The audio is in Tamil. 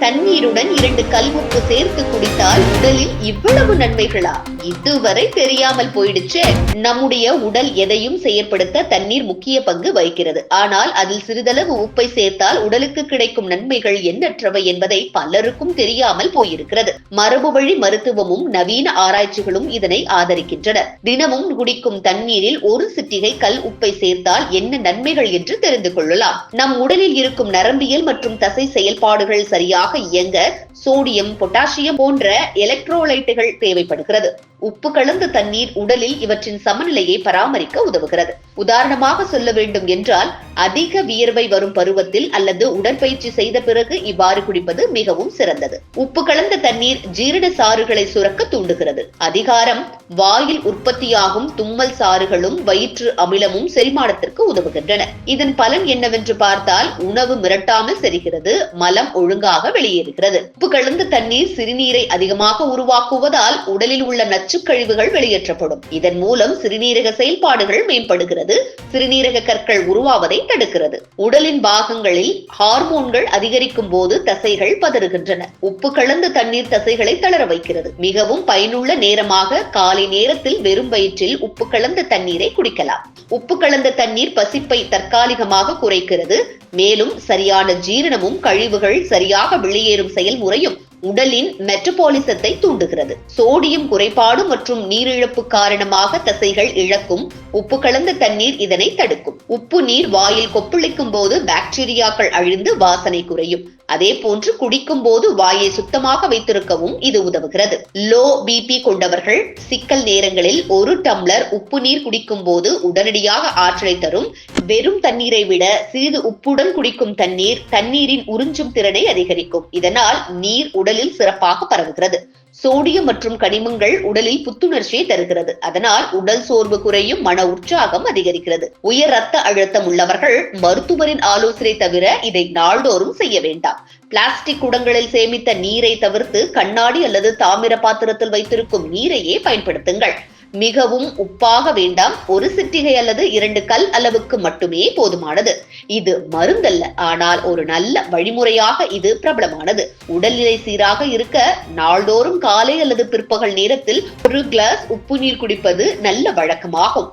தண்ணீருடன் இரண்டு கல்முப்பு சேர்த்து குடித்தால் உடலில் இவ்வளவு நன்மைகளா? இதுவரை தெரியாமல் போயிடுச்சு. நம்முடைய உடல் எதையும் செயற்படுத்த தண்ணீர் முக்கிய பங்கு வகிக்கிறது. ஆனால் அதில் சிறிதளவு உப்பை சேர்த்தால் உடலுக்கு கிடைக்கும் நன்மைகள் எண்ணற்றவை என்பதை பலருக்கும் தெரியாமல் போயிருக்கிறது. மரபு வழி மருத்துவமும் நவீன ஆராய்ச்சிகளும் இதனை ஆதரிக்கின்றன. தினமும் குடிக்கும் தண்ணீரில் ஒரு சிட்டிகை கல் உப்பை சேர்த்தால் என்ன நன்மைகள் என்று தெரிந்து கொள்ளலாம். நம் உடலில் இருக்கும் நரம்பியல் மற்றும் தசை செயல்பாடுகள் சரியாக இயங்க சோடியம் பொட்டாசியம் போன்ற எலக்ட்ரோலைட்டுகள் தேவைப்படுகிறது. உப்பு கலந்த தண்ணீர் உடலில் இவற்றின் சமநிலையை பராமரிக்க உதவுகிறது. உதாரணமாக சொல்ல வேண்டும் என்றால் அதிக வியர்வை வரும் பருவத்தில் அல்லது உடற்பயிற்சி செய்த பிறகு இவ்வாறு குடிப்பது மிகவும் சிறந்தது. உப்பு கலந்த தண்ணீர் ஜீரண சாறுகளை சுரக்க தூண்டுகிறது. அதிகாரம் வாயில் உற்பத்தியாகும் தும்மல் சாறுகளும் வயிற்று அமிலமும் செரிமானத்திற்கு உதவுகின்றன. இதன் பலன் என்னவென்று பார்த்தால் உணவு மிரட்டாமல் செரிகிறது மலம் ஒழுங்காக வெளியேறுகிறது. உப்பு உப்பு கலந்த தண்ணீர் சிறுநீரை அதிகமாக உருவாக்குவதால் உடலில் உள்ள நச்சு கழிவுகள் வெளியேற்றப்படும். இதன் மூலம் சிறுநீரக செயல்பாடுகள் மேம்படுகிறது சிறுநீரக கற்கள் உருவாவதை தடுக்கிறது. உடலின் பாகங்களில் ஹார்மோன்கள் அதிகரிக்கும் போது தசைகள் பதறுகின்றன. உப்பு கலந்த தண்ணீர் தசைகளை தளர வைக்கிறது. மிகவும் பயனுள்ள நேரமாக காலை நேரத்தில் வெறும் வயிற்றில் உப்பு கலந்த தண்ணீரை குடிக்கலாம். உப்பு கலந்த தண்ணீர் பசிப்பை தற்காலிகமாக குறைக்கிறது மேலும் சரியான ஜீரணமும் கழிவுகள் சரியாக வெளியேறும் செயல்முறையும் உடலின் மெட்டபாலிசத்தை தூண்டுகிறது. சோடியம் குறைபாடு மற்றும் நீரிழப்பு காரணமாக தசைகள் இழக்கும் உப்பு கலந்த தண்ணீர் இதனை தடுக்கும். உப்பு நீர் வாயில் கொப்பளிக்கும் போது பாக்டீரியாக்கள் அழிந்து வாசனை குறையும். அதே போன்று குடிக்கும் போது வாயை சுத்தமாக வைத்திருக்கவும் இது உதவுகிறது. லோ பிபி கொண்டவர்கள் சிக்கல் நேரங்களில் ஒரு டம்ளர் உப்பு நீர் குடிக்கும் போது உடனடியாக ஆற்றலை தரும். வெறும் தண்ணீரை விட சிறிது உப்புடன் குடிக்கும் தண்ணீர் தண்ணீரின் உறிஞ்சும் திறனை அதிகரிக்கும். இதனால் நீர் உடலில் சிறப்பாக பரவுகிறது. சோடியம் மற்றும் கனிமங்கள் உடலில் புத்துணர்ச்சியை தருகிறது. அதனால் உடல் சோர்வு குறையும் மன உற்சாகம் அதிகரிக்கிறது. உயர் ரத்த அழுத்தம் உள்ளவர்கள் மருத்துவரின் ஆலோசனை தவிர இதை நாள்தோறும் செய்ய வேண்டாம். பிளாஸ்டிக் குடங்களில் சேமித்த நீரை தவிர்த்து கண்ணாடி அல்லது தாமிர பாத்திரத்தில் வைத்திருக்கும் நீரையே பயன்படுத்துங்கள். மிகவும் உப்பாக வேண்டாம். ஒரு சிட்டிகை அல்லது இரண்டு கல் அளவுக்கு மட்டுமே போதுமானது. இது மருந்தல்ல. ஆனால் ஒரு நல்ல வழிமுறையாக இது பிரபலமானது. உடல்நிலை சீராக இருக்க நாள்தோறும் காலை அல்லது பிற்பகல் நேரத்தில் ஒரு கிளாஸ் உப்பு நீர் குடிப்பது நல்ல வழக்கமாகும்.